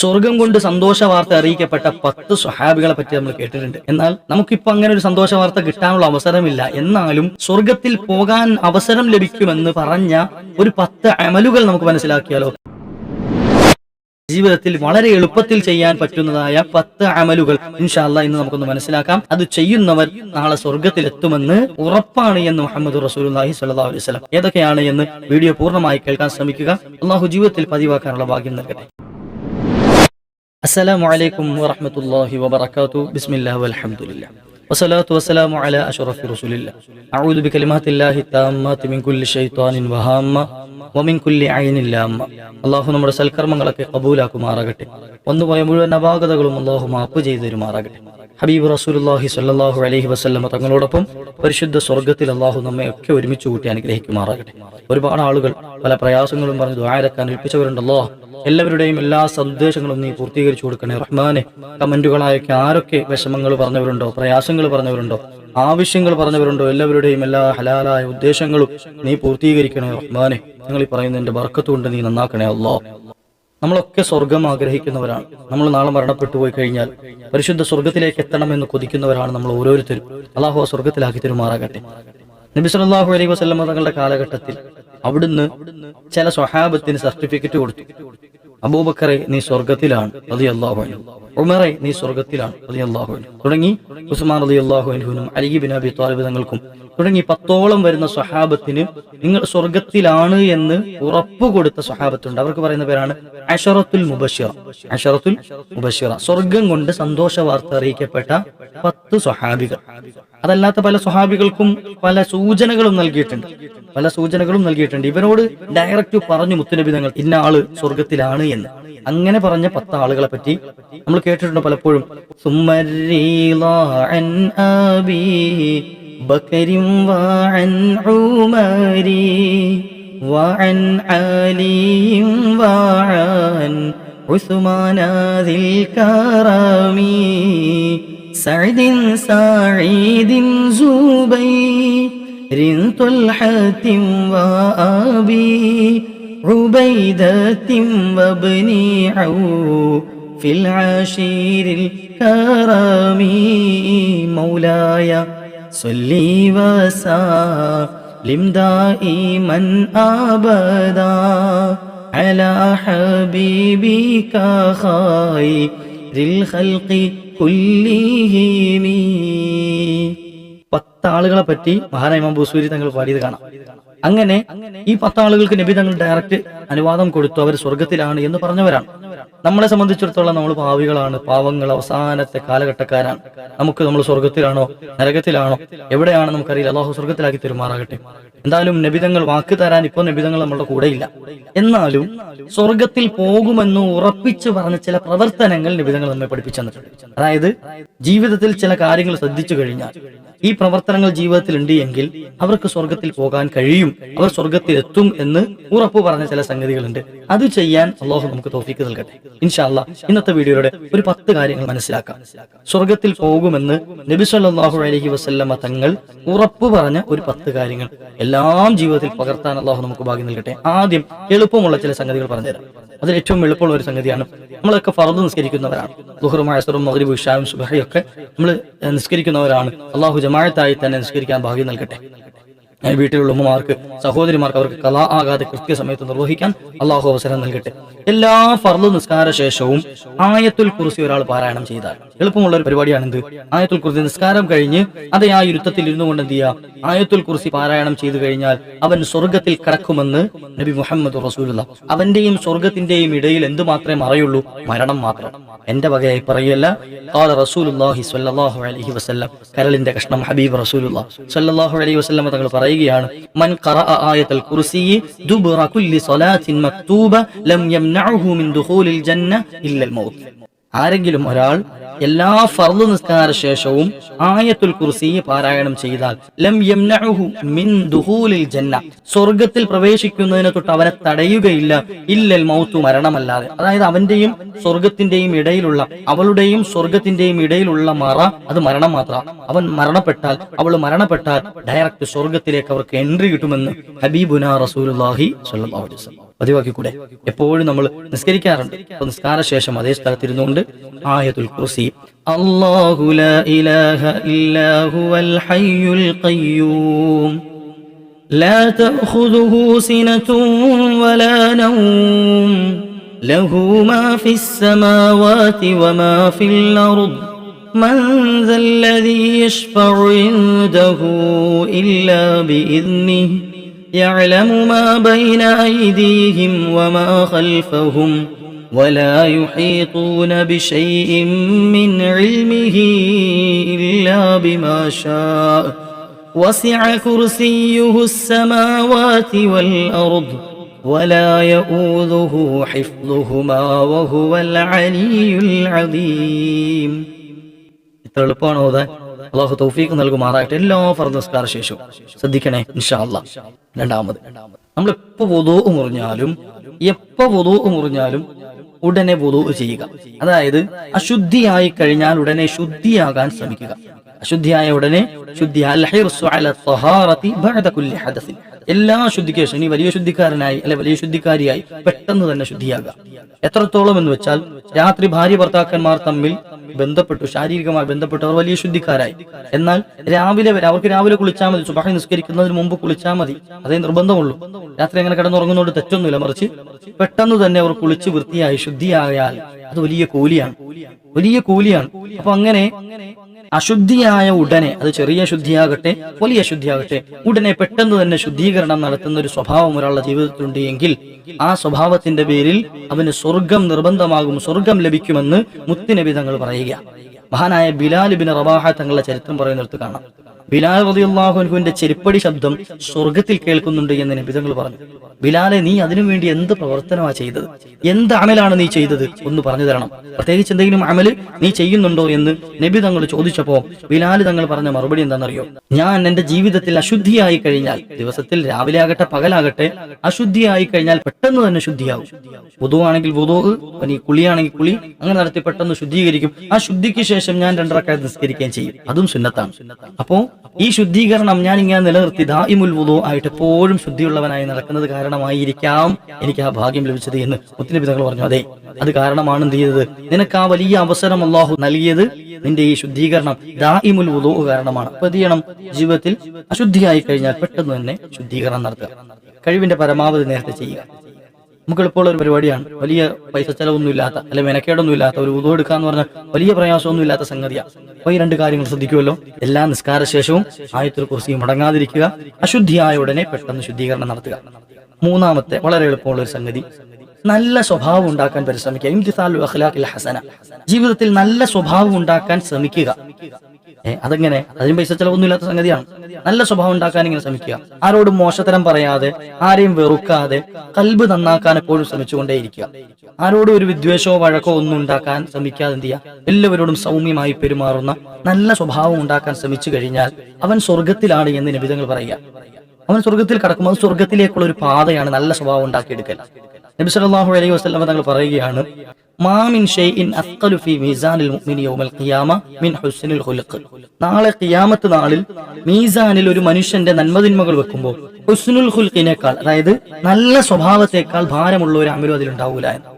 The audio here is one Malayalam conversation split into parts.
സ്വർഗം കൊണ്ട് സന്തോഷ വാർത്ത അറിയിക്കപ്പെട്ട പത്ത് സ്വഹാബികളെ പറ്റി നമ്മൾ കേട്ടിട്ടുണ്ട്. എന്നാൽ നമുക്കിപ്പോ അങ്ങനെ ഒരു സന്തോഷ വാർത്ത കിട്ടാനുള്ള അവസരമില്ല. എന്നാലും സ്വർഗത്തിൽ പോകാൻ അവസരം ലഭിക്കുമെന്ന് പറഞ്ഞ ഒരു പത്ത് അമലുകൾ നമുക്ക് മനസ്സിലാക്കിയാലോ? ജീവിതത്തിൽ വളരെ എളുപ്പത്തിൽ ചെയ്യാൻ പറ്റുന്നതായ പത്ത് അമലുകൾ ഇൻഷാല്ല ഇന്ന് നമുക്കൊന്ന് മനസ്സിലാക്കാം. അത് ചെയ്യുന്നവർ നാളെ സ്വർഗത്തിൽ എത്തുമെന്ന് ഉറപ്പാണ് എന്ന് മുഹമ്മദ് റസൂലുള്ളാഹി സ്വല്ലല്ലാഹു അലൈഹി വസല്ലം. ഏതൊക്കെയാണ് എന്ന് വീഡിയോ പൂർണമായി കേൾക്കാൻ ശ്രമിക്കുക. അള്ളാഹു ജീവിതത്തിൽ പതിവാക്കാനുള്ള ഭാഗ്യം നൽകട്ടെ. അസ്സലാമു അലൈക്കും വറഹ്മത്തുള്ളാഹി വബറകാതുഹു. ബിസ്മില്ലാഹി വൽഹംദുലില്ലാ. വസ്സലാത്തു വസ്സലാമു അലാ അഷ്റഫി റസൂലില്ലാ. അഊദു ബികലിമാത്തില്ലാഹി താമ്മാതി മിൻ കുല്ലി ശൈത്വാനിൻ വഹാമ്മ വമിൻ കുല്ലി ഐനിൻ ലാമ്മ. അല്ലാഹു നമ്മുടെ സൽക്കർമ്മങ്ങളൊക്കെ കബൂലാക്കുമാറാകട്ടെ. ഒന്നുപോലെ മുഴുവൻ അപാകതകളും അല്ലാഹു മാപ്പ് ചെയ്തു തരുമാറാകട്ടെ ഹബീബ് റസൂലുള്ളാഹി സല്ലാഹു അലഹി വസ്ലമ തങ്ങളോടൊപ്പം പരിശുദ്ധ സ്വർഗത്തിൽ അള്ളാഹു നമ്മെ ഒക്കെ ഒരുമിച്ച് കൂട്ടി അനുഗ്രഹിക്കുമാറാകട്ടെ. ഒരുപാട് ആളുകൾ പല പ്രയാസങ്ങളും പറഞ്ഞ് ദ്വാരക്കാൻ ഏൽപ്പിച്ചവരുണ്ടല്ലോ എല്ലാവരുടെയും എല്ലാ സന്ദേശങ്ങളും നീ പൂർത്തീകരിച്ചു കൊടുക്കണേ. റഹ്മാനെ കമന്റുകളായൊക്കെ ആരൊക്കെ വിഷമങ്ങൾ പറഞ്ഞവരുണ്ടോ പ്രയാസങ്ങൾ പറഞ്ഞവരുണ്ടോ ആവശ്യങ്ങൾ പറഞ്ഞവരുണ്ടോ എല്ലാവരുടെയും എല്ലാ ഹലാലായ ഉദ്ദേശങ്ങളും നീ പൂർത്തീകരിക്കണേ. റഹ്മാനെ നിങ്ങൾ ഈ പറയുന്നതിന്റെ ബർക്കത്തുകൊണ്ട് നീ നന്നാക്കണേ. അല്ലോ നമ്മളൊക്കെ സ്വർഗം ആഗ്രഹിക്കുന്നവരാണ്. നമ്മൾ നാളെ മരണപ്പെട്ടു പോയി കഴിഞ്ഞാൽ പരിശുദ്ധ സ്വർഗത്തിലേക്ക് എത്തണമെന്ന് കൊതിക്കുന്നവരാണ് നമ്മൾ ഓരോരുത്തരും. അള്ളാഹു ആ സ്വർഗത്തിലാക്കി തരുമാറാകട്ടെ. നബി സല്ലല്ലാഹു അലൈഹി വസ്ലമ തങ്ങളുടെ കാലഘട്ടത്തിൽ അവിടുന്ന് ചില സ്വഹാബത്തിന് സർട്ടിഫിക്കറ്റ് കൊടുത്തു. അബൂബക്കറെ നീ സ്വർഗത്തിലാണ് അത് അള്ളാഹു ഉമറെ നീ സ്വർഗത്തിലാണ് അലി അള്ളാഹു തുടങ്ങി ഉസ്മാൻ അലി അള്ളാഹു അലി ബിൻ അബി താലിബ് തങ്ങൾക്കും. തുടങ്ങി പത്തോളം വരുന്ന സ്വഹാബത്തിന് നിങ്ങൾ സ്വർഗത്തിലാണ് എന്ന് ഉറപ്പ് കൊടുത്ത സ്വഹാബത്തുണ്ട്. അവർക്ക് പറയുന്ന പേരാണ് അഷറത്തുൽ മുബഷിറ അഷറത്തുൽ മുബഷിറ സ്വർഗം കൊണ്ട് സന്തോഷ വാർത്ത അറിയിക്കപ്പെട്ട പത്ത് സ്വഹാബികൾ. അതല്ലാത്ത പല സ്വഹാബികൾക്കും പല സൂചനകളും നൽകിയിട്ടുണ്ട്. പല സൂചനകളും നൽകിയിട്ടുണ്ട്. ഇവരോട് ഡയറക്റ്റ് പറഞ്ഞു മുത്തുനബി തങ്ങൾ ഇന്ന ആൾ സ്വർഗത്തിലാണ് എന്ന്. അങ്ങനെ പറഞ്ഞ പത്ത് ആളുകളെ പറ്റി നമ്മൾ കേട്ടിട്ടുണ്ട് പലപ്പോഴും സുമരീള അൻ അബീ ബക്രിം വഅൻ ഉമരി وعن علي وعن عثمان ذي الكرم سعد سعيد زبير طلحة وأبي عبيدة وابن عوف في العشير الكرم مولاي صلي وسلم دائما أبدا على حبيبك خير الخلق كلهم പത്ത് ആളുകളെ പറ്റി മഹാനായ ഇമാം ബുസൂരി തങ്ങൾ പാടിയത് കാണാം അങ്ങനെ ഈ പത്താളുകൾക്ക് നബി തങ്ങൾ ഡയറക്റ്റ് അനുവാദം കൊടുത്തു. അവർ സ്വർഗത്തിലാണ് എന്ന് പറഞ്ഞവരാണ്. നമ്മളെ സംബന്ധിച്ചിടത്തോളം നമ്മൾ പാവികളാണ്. പാവങ്ങൾ അവസാനത്തെ കാലഘട്ടക്കാരാണ്. നമുക്ക് നമ്മൾ സ്വർഗത്തിലാണോ നരകത്തിലാണോ എവിടെയാണ് നമുക്കറിയില്ല. അള്ളാഹു സ്വർഗത്തിലാക്കി തെരുമാറാകട്ടെ. എന്തായാലും നബിതങ്ങൾ വാക്ക് തരാൻ ഇപ്പോൾ നബിതങ്ങൾ നമ്മുടെ കൂടെയില്ല എന്നാലും സ്വർഗത്തിൽ പോകുമെന്ന് ഉറപ്പിച്ചു പറഞ്ഞ ചില പ്രവർത്തനങ്ങൾ നബിതങ്ങൾ നമ്മെ പഠിപ്പിച്ചു തന്നിട്ടുണ്ട്. അതായത് ജീവിതത്തിൽ ചില കാര്യങ്ങൾ ശ്രദ്ധിച്ചു കഴിഞ്ഞാൽ ഈ പ്രവർത്തനങ്ങൾ ജീവിതത്തിൽ ഉണ്ട് എങ്കിൽ അവർക്ക് സ്വർഗത്തിൽ പോകാൻ കഴിയും. അവർ സ്വർഗത്തിൽ എത്തും എന്ന് ഉറപ്പ് പറഞ്ഞ ചില സംഗതികളുണ്ട്. അത് ചെയ്യാൻ അള്ളാഹു നമുക്ക് തോഫിക്ക് നൽകട്ടെ. ഇൻഷാല്ല ഇന്നത്തെ വീഡിയോയുടെ ഒരു പത്ത് കാര്യങ്ങൾ മനസ്സിലാക്കാം. സ്വർഗത്തിൽ പോകുമെന്ന് നബി സല്ലല്ലാഹു അലൈഹി വസല്ലമ തങ്ങൾ ഉറപ്പ് പറഞ്ഞ ഒരു പത്ത് കാര്യങ്ങൾ. എല്ലാം ജീവിതത്തിൽ പകർത്താൻ അള്ളാഹു നമുക്ക് ഭാഗ്യം നൽകട്ടെ. ആദ്യം എളുപ്പമുള്ള ചില സംഗതികൾ പറഞ്ഞുതരാം. അതിൽ ഏറ്റവും എളുപ്പമുള്ള ഒരു സംഗതിയാണ് നമ്മളൊക്കെ ഫറദ് നിസ്കരിക്കുന്നവരാണ്. ദുഹറും അസറും മഗ്രിബ് സുബഹയും ഒക്കെ നമ്മൾ നിസ്കരിക്കുന്നവരാണ്. അള്ളാഹു ജമാഅത്തായി തന്നെ നിസ്കരിക്കാൻ ഭാഗ്യം നൽകട്ടെ. വീട്ടിലുള്ള ഉമ്മമാർക്ക് സഹോദരിമാർക്ക് അവർക്ക് കലാ ആകാതെ കൃത്യസമയത്ത് നിർവഹിക്കാൻ അള്ളാഹു അവസരം നൽകട്ടെ. എല്ലാ ഫർദ് നിസ്കാര ശേഷവും ആയത്തുൽ കുറിച്ച് ഒരാൾ പാരായണം ചെയ്താൽ. എളുപ്പമുള്ള ഒരു പരിപാടിയാണ് എന്ത് ആയത്തുൽ കുറിച്ച് നിസ്കാരം കഴിഞ്ഞ് അതേ ആ യുദ്ധത്തിൽ ഇരുന്നു കൊണ്ട് എന്ത് ചെയ്യുക ആയത്തുൽ കുറിച്ച് പാരായണം ചെയ്തു കഴിഞ്ഞാൽ അവൻ സ്വർഗത്തിൽ കടക്കുമെന്ന് നബി മുഹമ്മദ് റസൂലുള്ള. അവന്റെയും സ്വർഗത്തിന്റെയും ഇടയിൽ എന്ത് മാത്രമേ മറയുള്ളൂ? മരണം മാത്രം. എന്റെ വകയായി പറയല്ല കാല റസൂലുല്ലാഹി സ്വല്ലല്ലാഹു അലൈഹി വസല്ലം. കരളിന്റെ കഷ്ണം ഹബീബ് റസൂൽ സ്വല്ലല്ലാഹു അലൈഹി വസല്ലം തങ്ങൾ പറയും പറയുകയാണ് മൻ ഖറഅ ആയത്തുൽ കുർസി ദുബറ കുല്ലി സ്വലാത്തിൻ മക്തൂബ ലം യംനഉഹു മിൻ ദുഖൂലിൽ ജന്ന ഇല്ലൽ മൗത്ത്. ആരെങ്കിലും ഒരാൾ എല്ലാ ഫർദ് നിസ്കാര ശേഷവും ആയത്തുൽ കുർസി പാരായണം ചെയ്താൽ ലം മിൻ ദുഹൂലിൽ ജന്ന സ്വർഗത്തിൽ പ്രവേശിക്കുന്നതിന് തൊട്ട് അവനെ തടയുകയില്ല. ഇല്ലൽ മൗത്തു മരണമല്ലാതെ. അതായത് അവന്റെയും സ്വർഗത്തിന്റെയും ഇടയിലുള്ള അവളുടെയും സ്വർഗത്തിന്റെയും ഇടയിലുള്ള മറ അത് മരണം മാത്രം. അവൻ മരണപ്പെട്ടാൽ അവൾ മരണപ്പെട്ടാൽ ഡയറക്റ്റ് സ്വർഗത്തിലേക്ക് അവർക്ക് എൻട്രി കിട്ടുമെന്ന് ഹബീബുന റസൂലുള്ളാഹി അലൈഹി വസല്ലം പതിവാക്കിക്കൂടെ എപ്പോഴും നമ്മൾ നിസ്കരിക്കാറുണ്ട് അപ്പൊ നിസ്കാര ശേഷം അതേ സ്ഥലത്തിരുന്നുകൊണ്ട് ആയത്തുൽ കുർസി അല്ലാഹു ലാ ഇലാഹ ഇല്ലാ ഹുവൽ ഹയ്യുൽ ഖയ്യൂം لا تأخذه سنة ولا نوم له ما في السماوات وما في الأرض من ذا الذي يشفع عنده إلا بإذنه يعلم ما بين أيديهم وما خلفهم ولا يحيطون بشيء من علمه إلا بما شاء. وسع كرسيه السماوات والأرض ولا يؤوذه حفظهما وهو العلي العظيم. അള്ളാഹു തൗഫീഖ് നൽകുമാറായിട്ട് എല്ലാ ഫർദ് നിസ്കാര ശേഷവും ശ്രദ്ധിക്കണേ ഇൻഷാ അല്ലാ. രണ്ടാമത് നമ്മൾ എപ്പോ വധു മുറിഞ്ഞാലും എപ്പോ വധു മുറിഞ്ഞാലും ഉടനെ വധു ചെയ്യുക. അതായത് അശുദ്ധിയായി കഴിഞ്ഞാൽ ഉടനെ ശുദ്ധിയാകാൻ ശ്രമിക്കുക. അശുദ്ധിയായ ഉടനെ ശുദ്ധി എല്ലാ ശുദ്ധിക്കേഷനും ഇനി വലിയ ശുദ്ധിക്കാരനായി അല്ലെ വലിയ ശുദ്ധിക്കാരിയായി പെട്ടെന്ന് തന്നെ ശുദ്ധിയാകുക. എത്രത്തോളം എന്ന് വെച്ചാൽ രാത്രി ഭാര്യ ഭർത്താക്കന്മാർ തമ്മിൽ ബന്ധപ്പെട്ടു ശാരീരികമായി ബന്ധപ്പെട്ടവർ വലിയ ശുദ്ധിക്കാരായി. എന്നാൽ രാവിലെ വരെ അവർക്ക് രാവിലെ കുളിച്ചാൽ മതി സുബാഹി നിസ്കരിക്കുന്നതിന് മുമ്പ് കുളിച്ചാൽ മതി. അതേ നിർബന്ധമുള്ളൂ. രാത്രി അങ്ങനെ കിടന്നുറങ്ങുന്നതുകൊണ്ട് തെറ്റൊന്നുമില്ല മറിച്ച് പെട്ടെന്ന് തന്നെ അവർ കുളിച്ച് വൃത്തിയായി ശുദ്ധിയായാൽ അത് വലിയ കൂലിയാണ്. വലിയ കൂലിയാണ്. അപ്പൊ അങ്ങനെ അശുദ്ധിയായ ഉടനെ അത് ചെറിയ ശുദ്ധിയാകട്ടെ വലിയ ശുദ്ധിയാകട്ടെ ഉടനെ പെട്ടെന്ന് തന്നെ ശുദ്ധീകരണം നടത്തുന്ന ഒരു സ്വഭാവം ഒരാളുടെ ജീവിതത്തിലുണ്ട് എങ്കിൽ ആ സ്വഭാവത്തിന്റെ പേരിൽ അവന് സ്വർഗം നിർബന്ധമാകും സ്വർഗം ലഭിക്കുമെന്ന് മുത്തിനബി തങ്ങൾ പറയുക. മഹാനായ ബിലാൽ ബിൻ റബാഹ തങ്ങളുടെ ചരിത്രം പറയുന്നിടത്ത് കാണാം. ബിലാൽ റളിയല്ലാഹുവിന്റെ ചെരുപ്പടി ശബ്ദം സ്വർഗത്തിൽ കേൾക്കുന്നുണ്ട് എന്ന് നബിതങ്ങൾ പറഞ്ഞു. ബിലാലെ നീ അതിനു വേണ്ടി എന്ത് പ്രവർത്തനമാണ് ചെയ്തത്? എന്ത് അമലാണ് നീ ചെയ്തത്? ഒന്ന് പറഞ്ഞു തരണം. പ്രത്യേകിച്ച് എന്തെങ്കിലും അമൽ നീ ചെയ്യുന്നുണ്ടോ എന്ന് നബി തങ്ങൾ ചോദിച്ചപ്പോ ബിലാൽ തങ്ങൾ പറഞ്ഞ മറുപടി എന്താണെന്നറിയോ? ഞാൻ എന്റെ ജീവിതത്തിൽ അശുദ്ധിയായി കഴിഞ്ഞാൽ ദിവസത്തിൽ രാവിലെ ആകട്ടെ പകലാകട്ടെ അശുദ്ധിയായി കഴിഞ്ഞാൽ പെട്ടെന്ന് തന്നെ ശുദ്ധിയാവും. വുതു ആണെങ്കിൽ വുതു ഇനി കുളിയാണെങ്കിൽ കുളി അങ്ങനെ നടത്തി പെട്ടെന്ന് ശുദ്ധീകരിക്കും. ആ ശുദ്ധിക്ക് ശേഷം ഞാൻ രണ്ടരക്കാലത്ത് നിസ്കരിക്കുകയും ചെയ്യും. അതും സുന്നത്താണ്. അപ്പോ ഈ ശുദ്ധീകരണം ഞാൻ ഇങ്ങനെ നിലനിർത്തി ദായിമുൽ വുതു ആയിട്ട് എപ്പോഴും ശുദ്ധിയുള്ളവനായി നടക്കുന്നത് കാരണമായിരിക്കാം. എനിക്ക് ആ ഭാഗ്യം ലഭിച്ചത് എന്ന് തങ്ങൾ പറഞ്ഞു. അതെ അത് കാരണമാണ് എന്ത് ചെയ്തത്? നിനക്ക് ആ വലിയ അവസരം അള്ളാഹു നൽകിയത് നിന്റെ ഈ ശുദ്ധീകരണം ദായിമുൽ വുതു കാരണമാണ്. അപ്പൊ ചെയ്യണം? ജീവിതത്തിൽ അശുദ്ധിയായി കഴിഞ്ഞാൽ പെട്ടെന്ന് തന്നെ ശുദ്ധീകരണം നടത്തുക. കഴിവിന്റെ പരമാവധി നേരത്തെ ചെയ്യുക. നമുക്ക് എളുപ്പമുള്ള ഒരു പരിപാടിയാണ്. വലിയ പൈസ ചെലവൊന്നും ഇല്ലാത്ത അല്ലെ മെനക്കേടൊന്നും ഇല്ലാത്ത ഒരു ഉദോ എടുക്കാന്ന് പറഞ്ഞാൽ വലിയ പ്രയാസമൊന്നും ഇല്ലാത്ത സംഗതിയാണ് അപ്പൊ ഈ രണ്ട് കാര്യങ്ങൾ ശ്രദ്ധിക്കുമല്ലോ. എല്ലാ നിസ്കാര ശേഷവും ആയത്തിൽ കുറിച്ച് മുടങ്ങാതിരിക്കുക. അശുദ്ധിയായ ഉടനെ പെട്ടെന്ന് ശുദ്ധീകരണം നടത്തുക. മൂന്നാമത്തെ വളരെ എളുപ്പമുള്ള ഒരു സംഗതി. നല്ല സ്വഭാവം ഉണ്ടാക്കാൻ പരിശ്രമിക്കുക. ഇംതിസാൽ അഖ്ലാഖിൽ ഹസന. ജീവിതത്തിൽ നല്ല സ്വഭാവം ഉണ്ടാക്കാൻ ശ്രമിക്കുക. അതെങ്ങനെ? അതിന് പൈസ ചെലവൊന്നും ഇല്ലാത്ത സംഗതിയാണ്. നല്ല സ്വഭാവം ഉണ്ടാക്കാൻ ഇങ്ങനെ ശ്രമിക്കുക. ആരോടും മോശത്തരം പറയാതെ ആരെയും വെറുക്കാതെ കൽബ് നന്നാക്കാൻ എപ്പോഴും ശ്രമിച്ചുകൊണ്ടേയിരിക്കുക. ആരോടും ഒരു വിദ്വേഷമോ വഴക്കോ ഒന്നും ഉണ്ടാക്കാൻ ശ്രമിക്കാതെ എന്ത് ചെയ്യുക? എല്ലാവരോടും സൗമ്യമായി പെരുമാറുന്ന നല്ല സ്വഭാവം ഉണ്ടാക്കാൻ ശ്രമിച്ചു കഴിഞ്ഞാൽ അവൻ സ്വർഗത്തിലാണ് എന്ന് നിബിധങ്ങൾ പറയുക. അവൻ സ്വർഗത്തിൽ കടക്കുമ്പോൾ സ്വർഗത്തിലേക്കുള്ള ഒരു പാതയാണ് നല്ല സ്വഭാവം ഉണ്ടാക്കിയെടുക്കൽ. നബി സല്ലല്ലാഹു അലൈഹി വസല്ലം തങ്ങൾ പറയുകയാണ് മാമിൻ ഷൈഇൻ അസ്ഖലു ഫീ മീസാനിൽ മുഅ്മിനി യൗമൽ ഖിയാമ മിൻ ഹുസ്നിൽ ഖുലഖ് നാളെ ഖിയാമത്ത് നാളിൽ മീസാനിൽ ഒരു മനുഷ്യന്റെ നന്മതിന്മകൾ വെക്കുമ്പോൾ ഹുസ്നുൽ ഖുൽഖിനേക്കാൾ അതായത് നല്ല സ്വഭാവത്തെക്കാൾ ഭാരമുള്ള ഒരു അമലും അതിലുണ്ടാവൂല എന്ന്.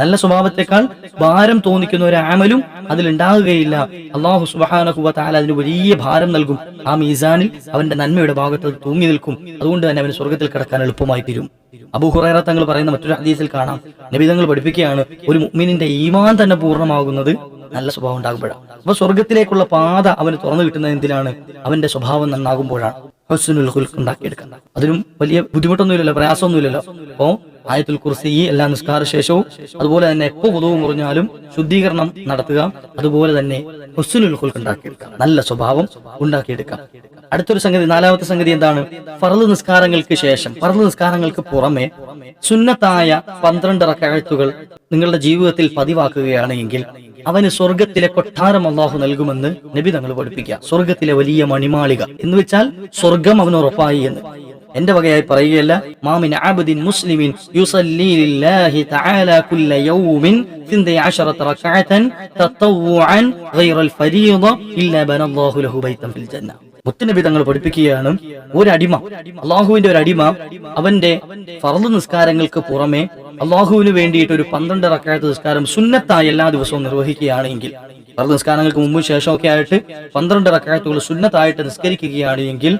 നല്ല സ്വഭാവത്തെക്കാൾ ഭാരം തോന്നിക്കുന്ന ഒരു ആമലും അതിലുണ്ടാകുകയില്ല അള്ളാഹു സുബാനഹു താല അതിന് വലിയ ഭാരം നൽകും. ആ മീസാനിൽ അവന്റെ നന്മയുടെ ഭാഗത്ത് തൂങ്ങി നിൽക്കും. അതുകൊണ്ട് തന്നെ അവന് സ്വർഗത്തിൽ കിടക്കാൻ എളുപ്പമായി തീരും. അബൂഹുറൈറ തങ്ങൾ പറയുന്ന മറ്റൊരു ഹദീസിൽ കാണാം. നബി തങ്ങൾ പഠിപ്പിക്കുകയാണ് ഒരു മുഗ്മിനിന്റെ ഈമാൻ തന്നെ പൂർണമാകുന്നത് നല്ല സ്വഭാവം ഉണ്ടാകുമ്പോഴാണ്. അപ്പൊ സ്വർഗത്തിലേക്കുള്ള പാത അവന് തുറന്നു കിട്ടുന്നത് എന്തിനാണ്? അവന്റെ സ്വഭാവം നന്നാകുമ്പോഴാണ്. ഹുസ്നുൽ ഖുൽഖ് ഉണ്ടാക്കിയെടുക്കുന്നത് അതിനും വലിയ ബുദ്ധിമുട്ടൊന്നുമില്ലല്ലോ പ്രയാസമൊന്നുമില്ലല്ലോ? അപ്പോ ആയത്തുൽ കുർസി എല്ലാ നിസ്കാര ശേഷവും അതുപോലെ തന്നെ എപ്പോ ഉദവും മുറിഞ്ഞാലും ശുദ്ധീകരണം നടത്തുക അതുപോലെ തന്നെ ഖുൽഖ് ഉണ്ടാക്കിയെടുക്കാം നല്ല സ്വഭാവം ഉണ്ടാക്കിയെടുക്കാം അടുത്തൊരു സംഗതി നാലാമത്തെ സംഗതി എന്താണ്? ഫർദ് നിസ്കാരങ്ങൾക്ക് ശേഷം ഫർദ് നിസ്കാരങ്ങൾക്ക് പുറമെ സുന്നത്തായ പന്ത്രണ്ട് റക്കാഴത്തുകൾ നിങ്ങളുടെ ജീവിതത്തിൽ പതിവാക്കുകയാണെങ്കിൽ അവന് സ്വർഗത്തിലെ കൊട്ടാരം അള്ളാഹു നൽകുമെന്ന് നബി തങ്ങൾ പഠിപ്പിക്കുക. സ്വർഗത്തിലെ വലിയ മണിമാളിക എന്ന് വെച്ചാൽ സ്വർഗം അവന് ഉറപ്പായി എന്ന്. എന്റെ വകയായി പറയുകയല്ല മാമിൻ ആബദിൻ മുസ്ലിമിൻ യുസല്ലി ലില്ലാഹി തആല കുല്ല യൗമിൻ 12 റക്അഅതൻ തത്തവ്വുഅൻ ഗൈറൽ ഫരീദ ഇല്ലാ ബനല്ലാഹു ലഹു ബൈതൻ ഫിൽ ജന്ന. മുത്തനബി തങ്ങൾ പഠിപ്പിക്കുകയാണ് ഒരു അടിമ അള്ളാഹുവിന്റെ ഒരു അടിമ അവന്റെ ഫർദ് നിസ്കാരങ്ങൾക്ക് പുറമെ അള്ളാഹുവിന് വേണ്ടിയിട്ട് ഒരു പന്ത്രണ്ട് റക്കായത്ത് നിസ്കാരം സുന്നത്തായി എല്ലാ ദിവസവും നിർവഹിക്കുകയാണെങ്കിൽ ഫർദ് നിസ്കാരങ്ങൾക്ക് മുമ്പും ശേഷമൊക്കെ ആയിട്ട് പന്ത്രണ്ട് റക്കായത്തുകൾ സുന്നത്തായിട്ട് നിസ്കരിക്കുകയാണെങ്കിൽ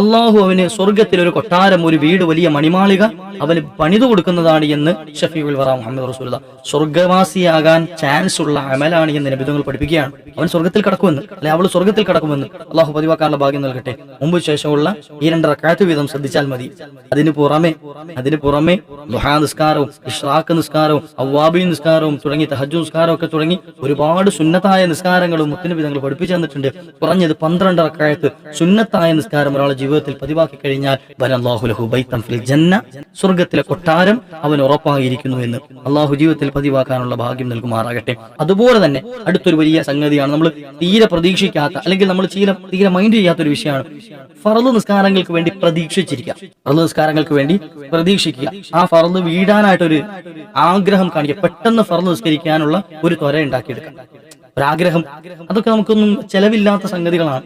അള്ളാഹു അവന് സ്വർഗത്തിൽ ഒരു കൊട്ടാരം ഒരു വീട് വലിയ മണിമാളിക അവന് പണിതു കൊടുക്കുന്നതാണ് എന്ന് ഷഫീഉൽ വറ മുഹമ്മദ് റസൂലുള്ള. സ്വർഗവാസിയാകാൻ ചാൻസ് ഉള്ള അമലാണ് എന്ന് നബിതങ്ങൾ പഠിപ്പിക്കുകയാണ്. അവൻ സ്വർഗത്തിൽ കടക്കുമെന്ന് അല്ലെ അവൾ സ്വർഗത്തിൽ കടക്കുമെന്ന് അള്ളാഹു പതിവാക്കാനുള്ള ഭാഗ്യം നൽകട്ടെ. മുമ്പ് ശേഷമുള്ള ഈ രണ്ടര കാറ്റ് വീതം ശ്രദ്ധിച്ചാൽ മതി. അതിന് പുറമെ അതിന് പുറമെ ദുഹാ നിസ്കാരവും ഇഷ്റാഖ് നിസ്കാരവും അവ്വാബി നിസ്കാരവും തുടങ്ങി തഹജു നിസ്കാരവും ഒക്കെ തുടങ്ങി ഒരുപാട് സുന്നത്തായ നിസ്കാരങ്ങളും മുത്തിന് വിധങ്ങൾ പഠിപ്പിച്ചു തന്നിട്ടുണ്ട്. കുറഞ്ഞത് പന്ത്രണ്ട് അക്കാലത്ത് സുന്നത്തായ നിസ്കാരം ഒരാളുടെ ജീവിതത്തിൽ പതിവാക്കി കഴിഞ്ഞാൽ ഫിൽ ജന്ന. സ്വർഗത്തിലെ കൊട്ടാരം അവൻ ഉറപ്പായിരിക്കുന്നു എന്ന് അള്ളാഹു ജീവിതത്തിൽ പതിവാക്കാനുള്ള ഭാഗ്യം നൽകുമാറാകട്ടെ. അതുപോലെ തന്നെ അടുത്തൊരു വലിയ സംഗതിയാണ് നമ്മൾ തീരെ പ്രതീക്ഷിക്കാത്ത അല്ലെങ്കിൽ നമ്മൾ തീരെ തീരെ മൈൻഡ് ചെയ്യാത്ത ഒരു വിഷയമാണ്. ഫറദ് നിസ്കാരങ്ങൾക്ക് വേണ്ടി പ്രതീക്ഷിച്ചിരിക്കുക. ഫറദ് നിസ്കാരങ്ങൾക്ക് വേണ്ടി പ്രതീക്ഷിക്കുക. ആ ഫറദ് വീടാനായിട്ടൊരു ആഗ്രഹം കാണിക്കുക. പെട്ടെന്ന് ഫറദ് നിസ്കരിക്കാനുള്ള ഒരു ത്വര ഉണ്ടാക്കിയെടുക്കാം ഒരാഗ്രഹം. അതൊക്കെ നമുക്കൊന്നും ചെലവില്ലാത്ത സംഗതികളാണ്.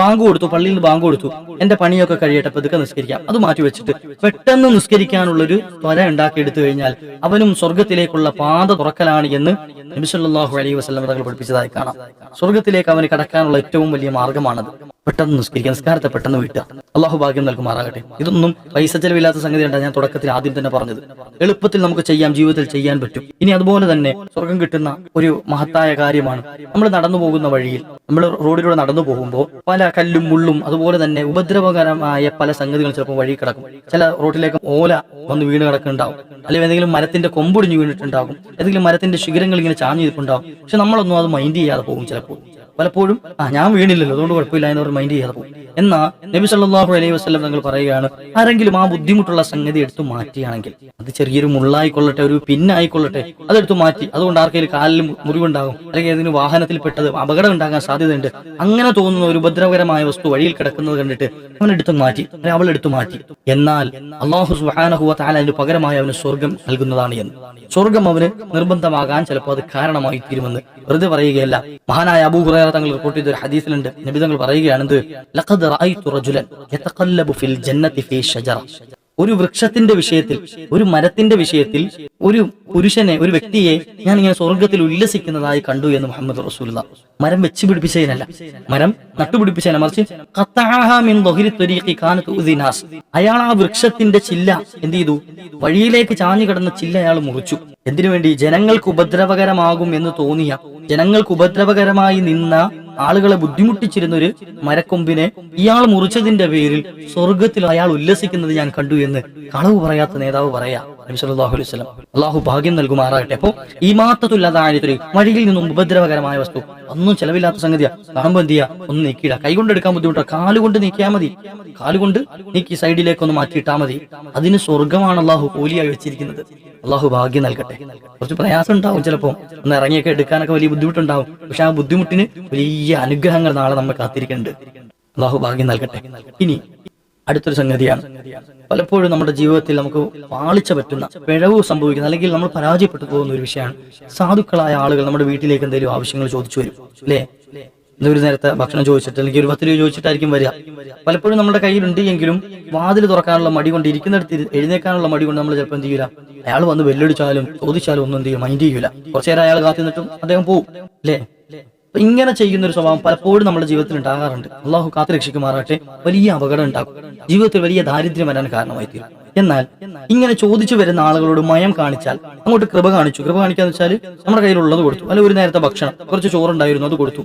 ബാങ്ക് കൊടുത്തു പള്ളിയിൽ ബാങ്ക് കൊടുത്തു. എന്റെ പണിയൊക്കെ കഴിയട്ടെ പതുക്കെ നിസ്കരിക്കാം. അത് മാറ്റി വെച്ചിട്ട് പെട്ടെന്ന് നിസ്കരിക്കാനുള്ളൊരു ത്വര ഉണ്ടാക്കി എടുത്തു കഴിഞ്ഞാൽ അവനും സ്വർഗത്തിലേക്കുള്ള പാത തുറക്കലാണ് എന്ന് നബിസല്ലാഹു അലൈഹി വസല്ലം തങ്ങൾ പഠിപ്പിച്ചതായി കാണാം. സ്വർഗത്തിലേക്ക് അവന് കടക്കാനുള്ള ഏറ്റവും വലിയ മാർഗമാണത്. പെട്ടെന്ന് നിസ്കരിക്കുക നിസ്കാരത്തെ പെട്ടെന്ന് വീട്ടുക അള്ളാഹു ഭാഗ്യം നൽകുമാറാകട്ടെ. ഇതൊന്നും പൈസ ചെലവില്ലാത്ത സംഗതി ഉണ്ടാ ഞാൻ തുടക്കത്തിൽ ആദ്യം തന്നെ പറഞ്ഞത്. എളുപ്പത്തിൽ നമുക്ക് ചെയ്യാം ജീവിതത്തിൽ ചെയ്യാൻ പറ്റും. ഇനി അതുപോലെ തന്നെ സ്വർഗം കിട്ടുന്ന ഒരു മഹത്തായ കാര്യമാണ്. നമ്മൾ നടന്നു പോകുന്ന വഴിയിൽ നമ്മൾ റോഡിലൂടെ നടന്നു പോകുമ്പോൾ പല കല്ലും മുള്ളും അതുപോലെ തന്നെ ഉപദ്രവകരമായ പല സംഗതികൾ ചിലപ്പോൾ വഴി കിടക്കും. ചില റോഡിലേക്ക് ഓല വന്ന് വീണ് കിടക്കുന്നുണ്ടാവും. അല്ലെങ്കിൽ എന്തെങ്കിലും മരത്തിന്റെ കൊമ്പൊടിഞ്ഞ് വീണിട്ടുണ്ടാകും. ഏതെങ്കിലും മരത്തിന്റെ ശിഖരങ്ങൾ ഇങ്ങനെ ചാഞ്ഞു നിൽപ്പുണ്ടാവും പക്ഷെ നമ്മളൊന്നും അത് മൈൻഡ് ചെയ്യാതെ പോകും ചിലപ്പോൾ. പലപ്പോഴും ആ ഞാൻ വീണില്ലല്ലോ അതുകൊണ്ട് കുഴപ്പമില്ല എന്ന് അവർ മൈൻഡ് ചെയ്യാതെ പോകും. എന്നാ നബി സല്ലാഹു അലൈഹി വസ്ലം തങ്ങൾ പറയുകയാണ് ആരെങ്കിലും ആ ബുദ്ധിമുട്ടുള്ള സംഗതി എടുത്തു മാറ്റിയാണെങ്കിൽ അത് ചെറിയൊരു മുള്ളായിക്കൊള്ളട്ടെ ഒരു പിന്നായിക്കൊള്ളട്ടെ അതെടുത്തു മാറ്റി അതുകൊണ്ട് ആർക്കെങ്കിലും കാലിൽ മുറിവുണ്ടാകും അല്ലെങ്കിൽ ഏതെങ്കിലും വാഹനത്തിൽ പെട്ടത് അപകടം ഉണ്ടാകാൻ സാധ്യതയുണ്ട് അങ്ങനെ തോന്നുന്ന ഒരു ഉപദ്രവകരമായ വസ്തു വഴിയിൽ കിടക്കുന്നത് കണ്ടിട്ട് അവൻ എടുത്തു മാറ്റി അല്ലെങ്കിൽ അവൾ എടുത്തു മാറ്റി. എന്നാൽ അള്ളാഹു സുബ്ഹാനഹു വ തആല അതിന് പകരമായി അവന് സ്വർഗം നൽകുന്നതാണ് എന്ന്. സ്വർഗം അവന് നിർബന്ധമാകാൻ ചിലപ്പോൾ അത് കാരണമായി തീരുമെന്ന് വെറുതെ പറയുകയല്ല. മഹാനായ അബൂ തങ്ങൾ റിപ്പോർട്ട് ചെയ്ത ഒരു ഹദീസിലുണ്ട്. നബി തങ്ങൾ പറയുകയാണെന്ത്? ഒരു വൃക്ഷത്തിന്റെ വിഷയത്തിൽ ഒരു മരത്തിന്റെ വിഷയത്തിൽ ഒരു പുരുഷനെ ഒരു വ്യക്തിയെ ഞാൻ ഇങ്ങനെ സ്വർഗത്തിൽ ഉല്ലസിക്കുന്നതായി കണ്ടു എന്ന് മുഹമ്മദ് റസൂലുള്ള. മരം വെച്ച് പിടിപ്പിച്ചതിനല്ല. മരം നട്ടുപിടിപ്പിച്ചതിനെ മറിച്ച് അയാൾ ആ വൃക്ഷത്തിന്റെ ചില്ല എന്ത് ചെയ്തു? വഴിയിലേക്ക് ചാഞ്ഞു കിടന്ന ചില്ല അയാൾ മുറിച്ചു. എന്തിനു വേണ്ടി ജനങ്ങൾക്ക് ഉപദ്രവകരമാകും എന്ന് തോന്നിയ ജനങ്ങൾക്ക് ഉപദ്രവകരമായി നിന്ന ആളുകളെ ബുദ്ധിമുട്ടിച്ചിരുന്ന ഒരു മരക്കൊമ്പിനെ ഇയാൾ മുറിച്ചതിന്റെ പേരിൽ സ്വർഗത്തിൽ അയാൾ ഉല്ലസിക്കുന്നത് ഞാൻ കണ്ടു എന്ന് കളവ് പറയാത്ത നേതാവ് പറയാ. അലൈഹി അള്ളാഹു ഭാഗ്യം നൽകുമാറാകട്ടെ. അപ്പോ ഈ മാത്തത്തുല്ലാതാഴത്തൊരു വഴിയിൽ നിന്നും ഉപദ്രവകരമായ വസ്തു ഒന്നും ചെലവില്ലാത്ത സംഗതിയാ. കാണുമ്പോ എന്ത് ചെയ്യാ? ഒന്ന് നീക്കിയിട. കൈകൊണ്ട് എടുക്കാൻ ബുദ്ധിമുട്ടാ. കാലുകൊണ്ട് നീക്കിയാൽ മതി. കാലുകൊണ്ട് നീക്കി സൈഡിലേക്ക് ഒന്ന് മാറ്റിയിട്ടാ മതി. അതിന് സ്വർഗമാണ് അള്ളാഹു കൂലിയായി വെച്ചിരിക്കുന്നത്. അള്ളാഹു ഭാഗ്യം നൽകട്ടെ. കുറച്ച് പ്രയാസം ഉണ്ടാവും ചിലപ്പോ. ഒന്ന് ഇറങ്ങിയൊക്കെ എടുക്കാനൊക്കെ വലിയ ബുദ്ധിമുട്ടുണ്ടാവും. പക്ഷെ ആ ബുദ്ധിമുട്ടിന് വലിയ അനുഗ്രഹങ്ങൾ നാളെ നമ്മൾ കാത്തിരിക്കുന്നുണ്ട്. അള്ളാഹു ഭാഗ്യം നൽകട്ടെ. ഇനി അടുത്തൊരു സംഗതിയാണ്. പലപ്പോഴും നമ്മുടെ ജീവിതത്തിൽ നമുക്ക് പാളിച്ച പറ്റുന്ന പിഴവ് സംഭവിക്കുന്ന അല്ലെങ്കിൽ നമ്മൾ പരാജയപ്പെട്ടു പോകുന്ന ഒരു വിഷയമാണ്. സാധുക്കളായ ആളുകൾ നമ്മുടെ വീട്ടിലേക്ക് എന്തെങ്കിലും ആവശ്യങ്ങൾ ചോദിച്ചു വരും. അല്ലേ? ഒരു നേരത്തെ ഭക്ഷണം ചോദിച്ചിട്ട് അല്ലെങ്കിൽ ഒരു പത്ത് രൂപ ചോദിച്ചിട്ടായിരിക്കും വരിക. പലപ്പോഴും നമ്മുടെ കയ്യിലുണ്ട് എങ്കിലും വാതിൽ തുറക്കാനുള്ള മടി കൊണ്ട് ഇരിക്കുന്നിടത്ത് എഴുന്നേക്കാനുള്ള മടി കൊണ്ട് നമ്മൾ ചിലപ്പോൾ എന്ത് ചെയ്യൂല? അയാൾ വന്ന് വെല്ലടിച്ചാലും ചോദിച്ചാലും ഒന്നും എന്ത് ചെയ്യും? മൈൻഡ് ചെയ്യൂല. കുറച്ചേരം അയാൾ കാത്തു നിന്നിട്ടും അദ്ദേഹം പോവും. അല്ലേ? ഇങ്ങനെ ചെയ്യുന്ന ഒരു സ്വഭാവം പലപ്പോഴും നമ്മുടെ ജീവിതത്തിൽ ഉണ്ടാകാറുണ്ട്. അള്ളാഹു കാത്തു രക്ഷിക്കുമാറാട്ടെ വലിയ അപകടം ഉണ്ടാകും. ജീവിതത്തിൽ വലിയ ദാരിദ്ര്യം വരാൻ കാരണമായി തീരും എന്നാൽ ഇങ്ങനെ ചോദിച്ചു വരുന്ന ആളുകളോട് മയം കാണിച്ചാൽ അങ്ങോട്ട് കൃപ കാണിച്ചു. കൃപ കാണിക്കാന്ന് വെച്ചാൽ നമ്മുടെ കയ്യിലുള്ളത് കൊടുത്തു. അല്ല ഒരു നേരത്തെ ഭക്ഷണം. കുറച്ച് ചോറുണ്ടായിരുന്നു അത് കൊടുത്തു.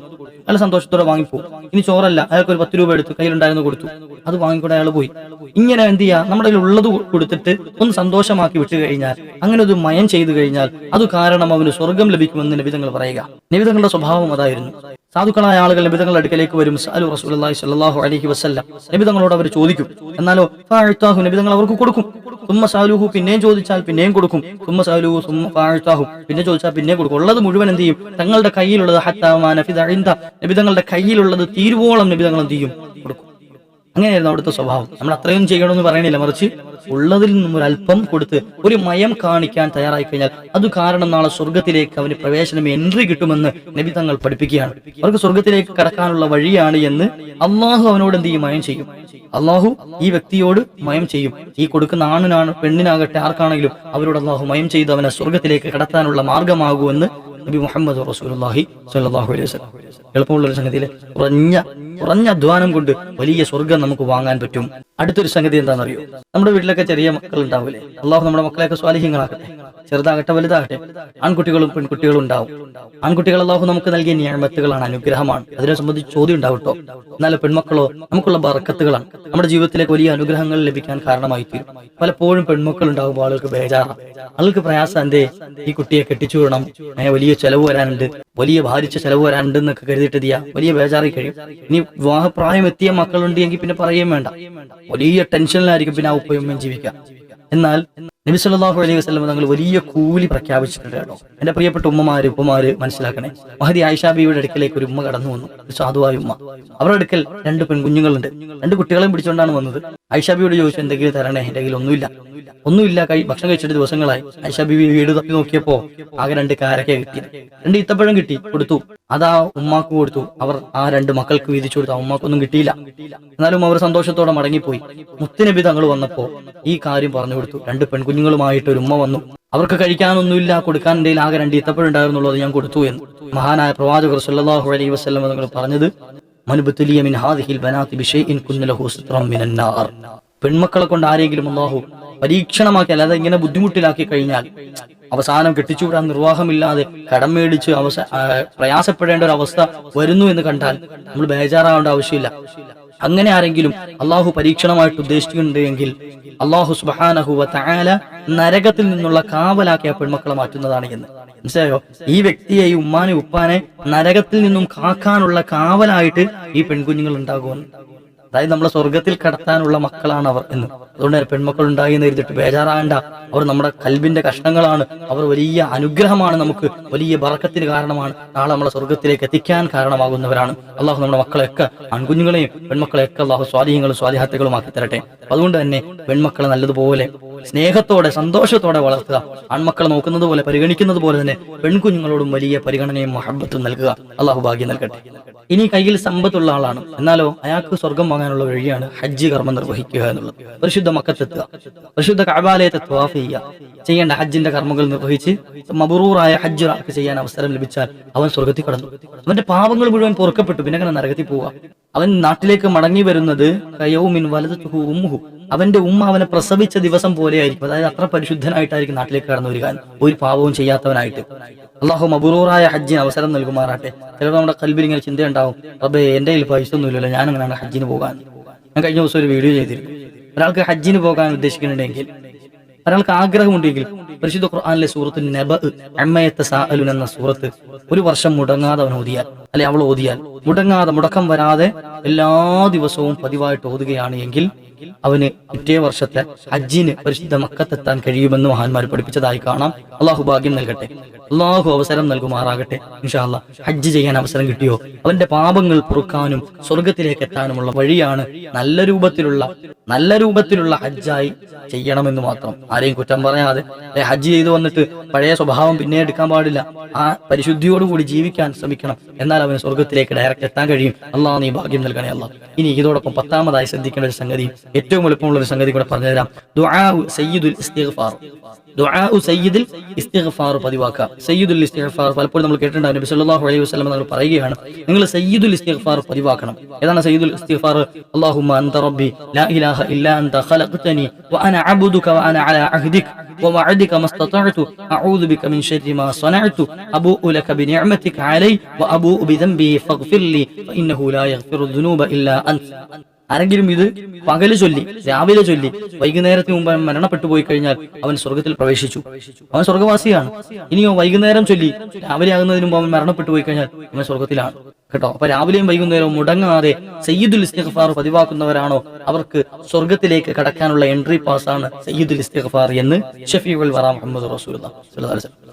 അയാൾ സന്തോഷത്തോടെ വാങ്ങിപ്പോ ഇനി ചോറല്ല അയാൾക്ക് ഒരു പത്ത് രൂപ എടുത്തു കയ്യിലുണ്ടായിരുന്നു കൊടുത്തു. അത് വാങ്ങിക്കൂടെ അയാൾ പോയി. ഇങ്ങനെ എന്ത് ചെയ്യാ? നമ്മുടെ ഉള്ളത് കൊടുത്തിട്ട് ഒന്ന് സന്തോഷമാക്കി വിട്ടു കഴിഞ്ഞാൽ അങ്ങനെ ഒരു മയം ചെയ്തു കഴിഞ്ഞാൽ അത് കാരണം അവന് സ്വർഗം ലഭിക്കുമെന്ന് നബിതങ്ങൾ പറയുക. നബിതങ്ങളുടെ സ്വഭാവം അതായിരുന്നു. സാധുക്കളായ ആളുകൾ നബിതങ്ങളുടെ അടുക്കലേക്ക് വരും. സഅലു റസൂലുള്ളാഹി സ്വല്ലല്ലാഹു അലൈഹി വസല്ലം നബിതങ്ങളോട് അവർ ചോദിക്കും. എന്നാലോ ഫാഴ്ത്താഹു നബിതങ്ങൾ അവർക്ക് കൊടുക്കും. തുമ്മ സാലുഹു പിന്നെയും ചോദിച്ചാൽ പിന്നെയും കൊടുക്കും. തുമ്മ സാലുഹു തുമ്മ ഫാഴ്ത്താഹു പിന്നെ ചോദിച്ചാൽ പിന്നെ കൊടുക്കും. ഉള്ളത് മുഴുവൻ എന്ത് ചെയ്യും? തങ്ങളുടെ കയ്യിലുള്ളത് ഹത്താമാ നബിതങ്ങളുടെ കയ്യിലുള്ളത് തീരുവോളം നബിതങ്ങൾ എന്ത് ചെയ്യും? കൊടുക്കും. അങ്ങനെയായിരുന്നു അവിടുത്തെ സ്വഭാവം. നമ്മൾ അത്രയും ചെയ്യണമെന്ന് പറയണില്ല മറിച്ച് ഉള്ളതിൽ നിന്നും ഒരു അല്പം കൊടുത്ത് ഒരു മയം കാണിക്കാൻ തയ്യാറായി കഴിഞ്ഞാൽ അത് കാരണം നാളെ സ്വർഗത്തിലേക്ക് അവന് പ്രവേശനം എൻട്രി കിട്ടുമെന്ന് നബി തങ്ങൾ പഠിപ്പിക്കുകയാണ്. അവർക്ക് സ്വർഗത്തിലേക്ക് കടക്കാനുള്ള വഴിയാണ് എന്ന് അള്ളാഹു അവനോട് എന്ത് ചെയ്യും? മയം ചെയ്യും. അള്ളാഹു ഈ വ്യക്തിയോട് മയം ചെയ്യും. ഈ കൊടുക്കുന്ന ആണിനാണ് പെണ്ണിനാകട്ടെ ആർക്കാണെങ്കിലും അവരോട് അള്ളാഹു മയം ചെയ്ത് അവനെ സ്വർഗത്തിലേക്ക് കടത്താനുള്ള മാർഗമാകുമെന്ന് നബി മുഹമ്മദ് റസൂലുള്ളാഹി സ്വല്ലല്ലാഹു അലൈഹി എളുപ്പമുള്ള ഒരു സംഗതിയിൽ കുറഞ്ഞ കുറഞ്ഞ അധ്വാനം കൊണ്ട് വലിയ സ്വർഗം നമുക്ക് വാങ്ങാൻ പറ്റും. അടുത്തൊരു സംഗതി എന്താണെന്നറിയോ? നമ്മുടെ വീട്ടിലൊക്കെ ചെറിയ മക്കൾ ഉണ്ടാവില്ലേ അള്ളാഹു നമ്മുടെ മക്കളെയൊക്കെ സ്വാലിഹ്യങ്ങളാക്കട്ടെ. ചെറുതാകട്ടെ വലുതാകട്ടെ. ആൺകുട്ടികളും പെൺകുട്ടികളും ഉണ്ടാവും. ആൺകുട്ടികൾ അള്ളാഹു നമുക്ക് നൽകിയ ന്യായമത്തുകളാണ് അനുഗ്രഹമാണ്. അതിനെ സംബന്ധിച്ച് ചോദ്യം ഉണ്ടാവട്ടോ എന്നാലും പെൺമക്കളോ നമുക്കുള്ള ബറക്കത്തുകളാണ്. നമ്മുടെ ജീവിതത്തിലേക്ക് വലിയ അനുഗ്രഹങ്ങൾ ലഭിക്കാൻ കാരണമായി തീരും പലപ്പോഴും പെൺമക്കൾ ഉണ്ടാകുമ്പോൾ ആളുകൾക്ക് ബേജാറാണ് ആളുകൾക്ക് പ്രയാസം ഈ കുട്ടിയെ കെട്ടിച്ചു വിടണം. വലിയ ചെലവ് വരാനുണ്ട്. വലിയ ഭാരിച്ച ചെലവ് വരാനുണ്ട് എന്നൊക്കെ കരുതിയിട്ട് വലിയ ബേജാറി കഴിയും. ഇനി വിവാഹപ്രായം എത്തിയ മക്കളുണ്ട് എങ്കിൽ പിന്നെ പറയുകയും വേണ്ട. വലിയ ടെൻഷനിലായിരിക്കും പിന്നെ ആ ഉപ്പയും ജീവിക്കുക. ജീവിക്കാം എന്നാൽ നബി സല്ലല്ലാഹു അലൈഹി വസ്ലം തങ്ങൾ വലിയ കൂലി പ്രഖ്യാപിച്ചിട്ടുണ്ട് കേട്ടോ എന്റെ പ്രിയപ്പെട്ട ഉമ്മമാര് ഉപ്പമാര് മനസ്സിലാക്കണേ. മഹദി ആയിഷാബിയുടെ അടുക്കലേക്ക് ഒരു ഉമ്മ കടന്നു വന്നു. ഒരു സാധുവായ ഉമ്മ. അവരുടെ അടുക്കൽ രണ്ട് പെൺകുഞ്ഞുങ്ങളുണ്ട്. രണ്ട് കുട്ടികളെയും പിടിച്ചുകൊണ്ടാണ് വന്നത്. ആയിഷാബിയോട് ചോദിച്ചു എന്തെങ്കിലും തരണേ? എന്റെ കയ്യിൽ ഒന്നുമില്ല. ഒന്നുമില്ല കൈ ഭക്ഷണം കഴിച്ചിട്ട് ദിവസങ്ങളായി. ആയിഷാബി വീട് തപ്പി നോക്കിയപ്പോ ആകെ രണ്ട് കാരക്കെ കിട്ടി. രണ്ട് ഇത്തപ്പഴം കിട്ടി കൊടുത്തു. അതാ ഉമ്മാക്ക് കൊടുത്തു. അവർ ആ രണ്ട് മക്കൾക്ക് വീതിച്ചു കൊടുത്തു. ആ ഉമ്മാക്കൊന്നും കിട്ടിയില്ല. എന്നാലും അവർ സന്തോഷത്തോടെ മടങ്ങിപ്പോയി. മുത്തുനബി തങ്ങൾ വന്നപ്പോ ഈ കാര്യം പറഞ്ഞു കൊടുത്തു. രണ്ട് പെൺകുഞ്ഞുങ്ങളുമായിട്ട് ഒരു ഉമ്മ വന്നു. അവർക്ക് കഴിക്കാനൊന്നുമില്ല കൊടുക്കാൻ എന്തെങ്കിലും ആകെ രണ്ട് ഇത്തപ്പഴുണ്ടായിരുന്നുള്ളൂ അത് ഞാൻ കൊടുത്തു എന്ന്. മഹാനായ പ്രവാചകർ സല്ലാഹു അലൈഹി വസ്ലം നിങ്ങൾ പറഞ്ഞത് ഹാദിഹിൽ ബനാത്തി ബിഷൈഇൻ കുന്നലഹു സിത്രം മിനൻ നാർ. പെൺമക്കളെ കൊണ്ട് ആരെങ്കിലും അള്ളാഹു പരീക്ഷണമാക്കി അല്ലാതെ ഇങ്ങനെ ബുദ്ധിമുട്ടിലാക്കി കഴിഞ്ഞാൽ അവസാനം കെട്ടിച്ചുവിടാൻ നിർവാഹമില്ലാതെ കടം മേടിച്ച് അവസ പ്രയാസപ്പെടേണ്ട ഒരു അവസ്ഥ വരുന്നു എന്ന് കണ്ടാൽ നമ്മൾ ബേജാറാവേണ്ട ആവശ്യമില്ല. അങ്ങനെ ആരെങ്കിലും അള്ളാഹു പരീക്ഷണമായിട്ട് ഉദ്ദേശിക്കുന്നുണ്ട് എങ്കിൽ അള്ളാഹു സുബാനഹുവ താല നരകത്തിൽ നിന്നുള്ള കാവലാക്കിയ പെൺമക്കളെ മാറ്റുന്നതാണ് എന്ന്. മനസ്സിലായോ? ഈ വ്യക്തിയെ ഈ ഉമ്മാനെ ഉപ്പാനെ നരകത്തിൽ നിന്നും കാക്കാനുള്ള കാവലായിട്ട് ഈ പെൺകുഞ്ഞുങ്ങൾ ഉണ്ടാകുമെന്ന്. അതായത് നമ്മളെ സ്വർഗത്തിൽ കടത്താനുള്ള മക്കളാണ് അവർ എന്ന്. അതുകൊണ്ട് പെൺമക്കൾ ഉണ്ടായി എന്ന് എഴുതിട്ട് ബേജാറാകണ്ട. അവർ നമ്മുടെ കൽബിന്റെ കഷ്ണങ്ങളാണ്. അവർ വലിയ അനുഗ്രഹമാണ് നമുക്ക്. വലിയ ബറക്കത്തിന് കാരണമാണ്. നാളെ നമ്മളെ സ്വർഗത്തിലേക്ക് എത്തിക്കാൻ കാരണമാകുന്നവരാണ്. അള്ളാഹു നമ്മുടെ മക്കളെയൊക്കെ ആൺകുഞ്ഞുങ്ങളെയും പെൺമക്കളെയൊക്കെ അള്ളാഹു സ്വാധീനങ്ങളും സ്വാധീനത്തുകളും ആക്കി തരട്ടെ. അതുകൊണ്ട് തന്നെ പെൺമക്കളെ നല്ലതുപോലെ സ്നേഹത്തോടെ സന്തോഷത്തോടെ വളർത്തുക. ആൺമക്കളെ നോക്കുന്നത് പോലെ പരിഗണിക്കുന്നത് പോലെ തന്നെ പെൺകുഞ്ഞുങ്ങളോടും വലിയ പരിഗണനയും മഹബത്തും നൽകുക. അള്ളാഹു ഭാഗ്യം നൽകട്ടെ. ഇനി കയ്യിൽ സമ്പത്തുള്ള ആളാണ്. എന്നാലോ അയാൾക്ക് സ്വർഗം വാങ്ങാനുള്ള വഴിയാണ് ഹജ്ജ് കർമ്മം നിർവഹിക്കുക എന്നുള്ളത്. പരിശുദ്ധ മക്കത്തെത്തുക പരിശുദ്ധ കാബാലയത്തെ ത്വാഫ് ചെയ്യുക. ചെയ്യേണ്ട ഹജ്ജിന്റെ കർമ്മങ്ങൾ നിർവഹിച്ച് മബറൂറായ ഹജ്ജ് ഒരാൾക്ക് ചെയ്യാൻ അവസരം ലഭിച്ചാൽ അവൻ സ്വർഗത്തിൽ കടന്നു. അവന്റെ പാപങ്ങൾ മുഴുവൻ പൊറുക്കപ്പെട്ടു. പിന്നെ അങ്ങനെ നരകത്തിൽ പോവുക. അവൻ നാട്ടിലേക്ക് മടങ്ങി വരുന്നത് കയവുമിൻ വലതു ഉമ്മുഹു. അവന്റെ ഉമ്മ അവനെ പ്രസവിച്ച ദിവസം പോലെയായിരിക്കും. അതായത് അത്ര പരിശുദ്ധനായിട്ടായിരിക്കും നാട്ടിലേക്ക് കടന്നു വരിക. ഒരു പാപവും ചെയ്യാത്തവനായിട്ട്. അള്ളാഹു മബുറൂറായ ഹജ്ജിന് അവസരം നൽകുമാറാട്ടെ ചിലപ്പോൾ നമ്മുടെ കൽബിൽ ഇങ്ങനെ ചിന്തയുണ്ടാവും. റബ്ബേ എന്റെ കയ്യിൽ പൈസ ഒന്നുമില്ലല്ലോ. ഞാൻ അങ്ങനെയാണ് ഹജ്ജിന് പോകാൻ? ഞാൻ കഴിഞ്ഞ ദിവസം ഒരു വീഡിയോ ചെയ്തിരുന്നു. ഒരാൾക്ക് ഹജ്ജിന് പോകാൻ ഉദ്ദേശിക്കുന്നുണ്ടെങ്കിൽ ഒരാൾക്ക് ആഗ്രഹമുണ്ടെങ്കിൽ പരിശുദ്ധ ഖുർആാനിലെ സൂറത്ത് നബ അമ്മയത്തെ സാഹലുൻ എന്ന സൂറത്ത് ഒരു വർഷം മുടങ്ങാതെ അവൻ ഓതിയാൽ അല്ലെ അവൾ ഓതിയാൽ മുടങ്ങാതെ മുടക്കം വരാതെ എല്ലാ ദിവസവും പതിവായിട്ട് ഓതുകയാണ് എങ്കിൽ അവന് പിറ്റേ വർഷത്തെ ഹജ്ജിന് പരിശുദ്ധ മക്കത്തെത്താൻ കഴിയുമെന്ന് മഹാന്മാർ പഠിപ്പിച്ചതായി കാണാം. അള്ളാഹു ഭാഗ്യം നൽകട്ടെ. അള്ളാഹു അവസരം നൽകുമാറാകട്ടെ. ഇൻഷാല്ല ഹജ്ജ് ചെയ്യാൻ അവസരം കിട്ടിയോ? അവന്റെ പാപങ്ങൾ പൊറുക്കാനും സ്വർഗത്തിലേക്ക് എത്താനുമുള്ള വഴിയാണ് നല്ല രൂപത്തിലുള്ള നല്ല രൂപത്തിലുള്ള ഹജ്ജായി ചെയ്യണമെന്ന് മാത്രം. ആരെയും കുറ്റം പറയാതെ ഹജ്ജ് ചെയ്തു വന്നിട്ട് പഴയ സ്വഭാവം പിന്നെ എടുക്കാൻ പാടില്ല. ആ പരിശുദ്ധിയോടുകൂടി ജീവിക്കാൻ ശ്രമിക്കണം. എന്നാൽ അവന് സ്വർഗത്തിലേക്ക് ഡയറക്റ്റ് എത്താൻ കഴിയും. അള്ളാഹ് നീ ഭാഗ്യം നൽകണേ അള്ളാഹ് ഇനി ഇതോടൊപ്പം പത്താമതായി ശ്രദ്ധിക്കേണ്ട ഒരു സംഗതി ഏറ്റവും എളുപ്പമുള്ള ഒരു സംഗതി കൂടെ പറഞ്ഞുതരാം ദുആ സയ്യിദുൽ ഇസ്തിഗ്ഫാർ ദുആ സയ്യിദുൽ ഇസ്തിഗ്ഫാർ പതിവാക്കുക സയ്യിദുൽ ഇസ്തിഗ്ഫാർ പലപ്പോഴും നമ്മൾ കേട്ടിട്ടുണ്ടാവും നബി സല്ലല്ലാഹു അലൈഹി വസല്ലം നമ്മൾ പറയുകയാണ് നിങ്ങൾ സയ്യിദുൽ ഇസ്തിഗ്ഫാർ പതിവാക്കണം ഏതാണ് സയ്യിദുൽ ഇസ്തിഗ്ഫാർ അല്ലാഹുമ്മ അൻത റബ്ബി ലാ ഇലാഹ ഇല്ലാ അൻത ഖലഖ്തനി വഅന അബ്ദുക വഅന അലാ അഹ്ദിക ووعدك ما استطعت أعوذ بك من شر ما صنعت أبوء لك بنعمتك علي وأبوء بذنبي فاغفر لي فإنه لا يغفر الذنوب إلا أنت ആരെങ്കിലും ഇത് പകൽ ചൊല്ലി രാവിലെ ചൊല്ലി വൈകുന്നേരത്തിന് മുമ്പ് മരണപ്പെട്ടു പോയി കഴിഞ്ഞാൽ അവൻ സ്വർഗത്തിൽ പ്രവേശിച്ചു. അവൻ സ്വർഗവാസിയാണ് ഇനിയോ വൈകുന്നേരം ചൊല്ലി രാവിലെ ആകുന്നതിന് മുമ്പ് അവൻ മരണപ്പെട്ടു പോയി കഴിഞ്ഞാൽ അവൻ സ്വർഗത്തിലാണ് കേട്ടോ. അപ്പൊ രാവിലെയും വൈകുന്നേരവും മുടങ്ങാതെ സയ്യിദുൽ ഇസ്തിഗ്ഫാർ പതിവാക്കുന്നവരാണോ? അവർക്ക് സ്വർഗത്തിലേക്ക് കടക്കാനുള്ള എൻട്രി പാസ് ആണ് സയ്യിദുൽ ഇസ്തിഗ്ഫാർ എന്ന് ഷഫീഉൽ വറ മുഹമ്മദ് വസല്ലം.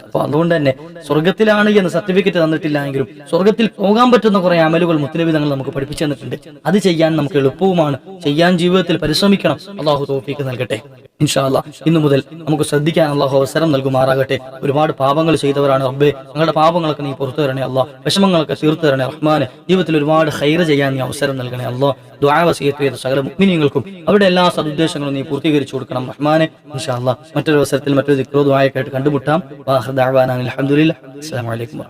അപ്പൊ അതുകൊണ്ട് തന്നെ സ്വർഗത്തിലാണ് എന്ന് സർട്ടിഫിക്കറ്റ് തന്നിട്ടില്ല എങ്കിലും സ്വർഗത്തിൽ പോകാൻ പറ്റുന്ന കുറെ അമലുകൾ മുത്തലബി തങ്ങൾ നമുക്ക് പഠിപ്പിച്ചു തന്നിട്ടുണ്ട്. അത് ചെയ്യാൻ നമുക്ക് എളുപ്പവുമാണ്. ചെയ്യാൻ ജീവിതത്തിൽ പരിശ്രമിക്കണം. അള്ളാഹു തോഫീക്ക് നൽകട്ടെ. ഇൻഷാല്ല ഇന്നു മുതൽ നമുക്ക് ശ്രദ്ധിക്കാൻ അള്ളാഹു അവസരം നൽകുമാറാകട്ടെ. ഒരുപാട് പാപങ്ങൾ ചെയ്തവരാണ് റബ്ബേ. ഞങ്ങളുടെ പാപങ്ങളൊക്കെ നീ പുറത്തു തരണേ അള്ളാഹ് വിഷമങ്ങളൊക്കെ തീർത്തു തരണേ റഹ്മാന് ജീവിതത്തിൽ ഒരുപാട് ഹൈർ ചെയ്യാൻ നീ അവസരം നൽകണേ. അല്ലോ ദ്വാവസീയത്ത് ചെയ്ത സകല മുഗ്മിനിയങ്ങൾക്കും അവരുടെ എല്ലാ സദുദ്ദേശങ്ങളും നീ പൂർത്തീകരിച്ചു കൊടുക്കണം റഹ്മാനെ. ഇൻഷാല്ല മറ്റൊരു അവസരത്തിൽ മറ്റൊരു ദിക്രോ ദ്വായക്കായിട്ട് കണ്ടുമുട്ടാം. അലഹമുല്ല അസ്സാം വലൈക്കും